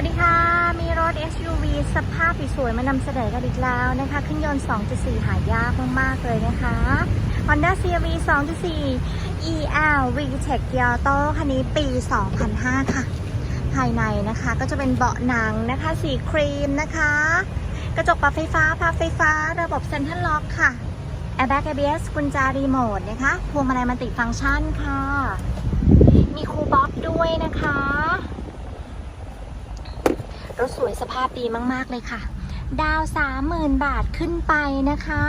วัสดีค่ะ มีรถ SUV สภาพสวยๆมานำเสนอกันอีกแล้วนะคะเครื่องยนต์ 2.4 หายากมากๆเลยนะคะ Honda CRV 2.4 EL VTEC g i a t o คันนี้ปี 2005 ค่ะ ภายในนะคะก็จะเป็นเบาะหนังนะคะ สีครีมนะคะ กระจกปรับไฟฟ้าพับไฟฟ้า ระบบเซ็นทรัลล็อกค่ะ Airbag ABS กุญแจรีโมทนะคะพวงมาลัยมัลติฟังก์ชันค่ะ มีคูลบ็อกด้วยนะคะ รถสวยสภาพดีมาก ๆ เลยค่ะ ดาว 30,000 บาทขึ้นไปนะคะ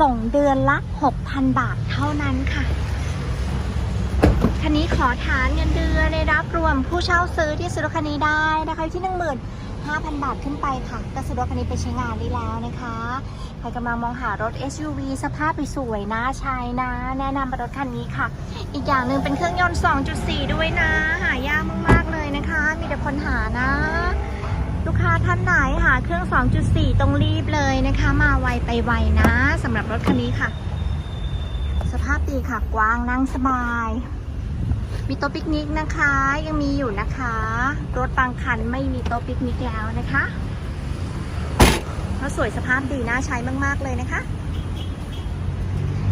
ส่งเดือนละ 6,000 บาทเท่านั้นค่ะคันนี้ขอฐานเงินเดือนได้รับรวมผู้เช่าซื้อที่ซื้อรถคันนี้ได้นะคะอยู่ที่15,000 บาทขึ้นไปค่ะก็ซื้อรถคันนี้ไปใช้งานได้แล้วนะคะ ใครกำลังมองหารถ SUV สภาพสวยน่าใช้นะ แนะนำรถคันนี้ค่ะ อีกอย่างหนึ่งเป็นเครื่องยนต์ 2.4 ด้วยนะ หายากมาก ๆ เลยนะคะ มีแต่คนหานะ ลูกค้าท่านไหนหาเครื่อง 2.4ต้องรีบเลยนะคะ มาไวไปไวนะสำหรับรถคันนี้ค่ะ สภาพดีค่ะกว้างนั่งสบาย มีโต๊ะปิกนิกนะคะ ยังมีอยู่นะคะ รถบางคันไม่มีโต๊ะปิกนิกแล้วนะคะรถสวยสภาพดีน่าใช้มาก ๆ เลยนะคะ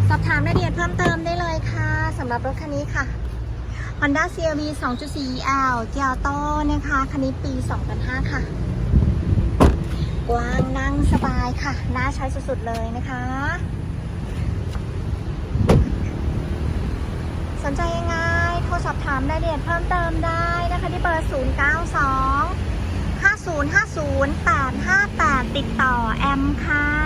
สอบถามรายละเอียดเพิ่มเติมได้เลยค่ะสำหรับรถคันนี้ค่ะ Honda CRV 2.4 L เกียร์โตนะคะ คันนี้ปี 2005 ค่ะ กว้างนั่งสบายค่ะ น่าใช้สุดๆเลยนะคะ สนใจยังไง โทรสอบถามรายละเอียดเพิ่มเติมได้นะคะที่เบอร์ 092 5050 858 ติดต่อแอมค่ะ